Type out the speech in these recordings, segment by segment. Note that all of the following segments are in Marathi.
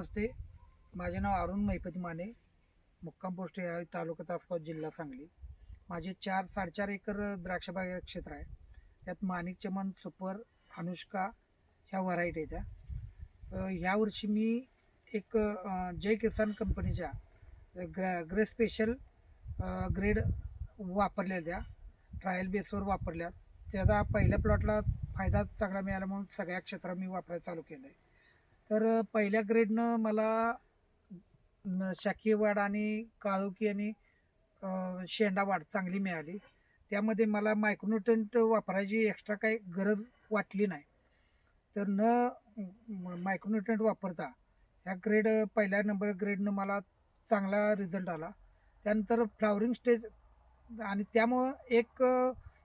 नमस्ते माझे नाव अरुण महिपती माने मुक्काम पोस्ट या तालुका तासगाव जिल्हा सांगली. माझे चार साडेचार एकर द्राक्षबाग क्षेत्र आहे. त्यात माणिक चमन सुपर अनुष्का ह्या व्हरायटी आहेत त्या. ह्या वर्षी मी एक जय किसान कंपनीच्या ग्र ग्रे स्पेशल ग्रेड वापरलेल्या त्या. ट्रायल बेसवर वापरल्या. त्याचा पहिल्या प्लॉटला फायदा चांगला मिळाला म्हणून सगळ्या क्षेत्रात मी वापरायला चालू केलं आहे तर पहिल्या ग्रेडनं मला न शाकीय वाढ आणि काळोखी आणि अ, शेंडा वाढ चांगली मिळाली. त्यामध्ये मला मायक्रोन्युट्रंट वापरायची एक्स्ट्रा काही गरज वाटली नाही. तर न मायक्रोन्युट्रंट वापरता ह्या ग्रेड पहिल्या नंबर ग्रेडनं मला चांगला रिझल्ट आला. त्यानंतर फ्लावरिंग स्टेज आणि त्यामुळं एक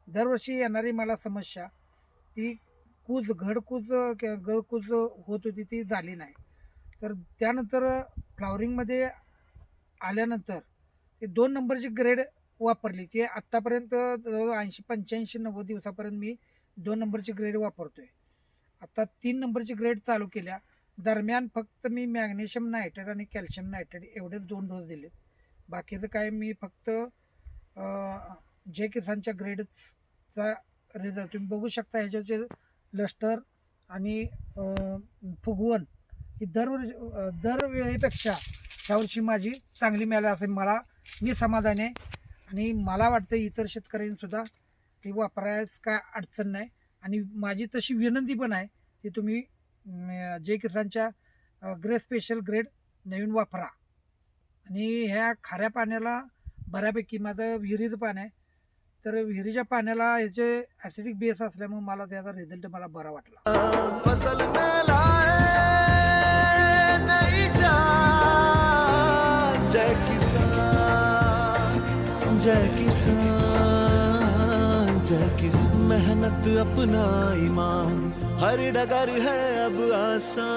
दरवर्षी येणारी मला समस्या ती कूज घडकूज किंवा गळकूज होत होती ती झाली नाही. तर त्यानंतर फ्लावरिंगमध्ये आल्यानंतर ते दोन नंबरची ग्रेड वापरली ती आत्तापर्यंत ऐंशी पंच्याऐंशी नव्वद दिवसापर्यंत मी दोन नंबरची ग्रेड वापरतो आहे आत्ता तीन नंबरची ग्रेड चालू केल्या दरम्यान फक्त मी मॅग्नेशियम नायट्रेट आणि कॅल्शियम नायट्रेट एवढेच दोन डोस दिलेत. बाकीचं काय मी फक्त जे किसानच्या ग्रेडचा रिझल्ट तुम्ही बघू शकता ह्याच्याचे लष्टर आणि फुगवण ही दरवर्षी दरवेळेपेक्षा यावर्षी माझी चांगली मिळाली असेल मला मी समाधान आहे आणि मला वाटतं इतर शेतकऱ्यांनीसुद्धा ती वापरायच काय अडचण नाही. आणि माझी तशी विनंती पण आहे की तुम्ही जय किसानच्या ग्रे स्पेशल ग्रेड नवीन वापरा. आणि ह्या खाऱ्या पाण्याला बऱ्यापैकी माझं विहिरीचं पाणी आहे. तर विहिरीच्या पाण्याला याचे ॲसिडिक बेस असल्यामुळे मला त्याचा रिझल्ट मला बरा वाटला. फसल जय किसान जय किसान जय मेहनत अपना ईमान हर डगर है अब आसान।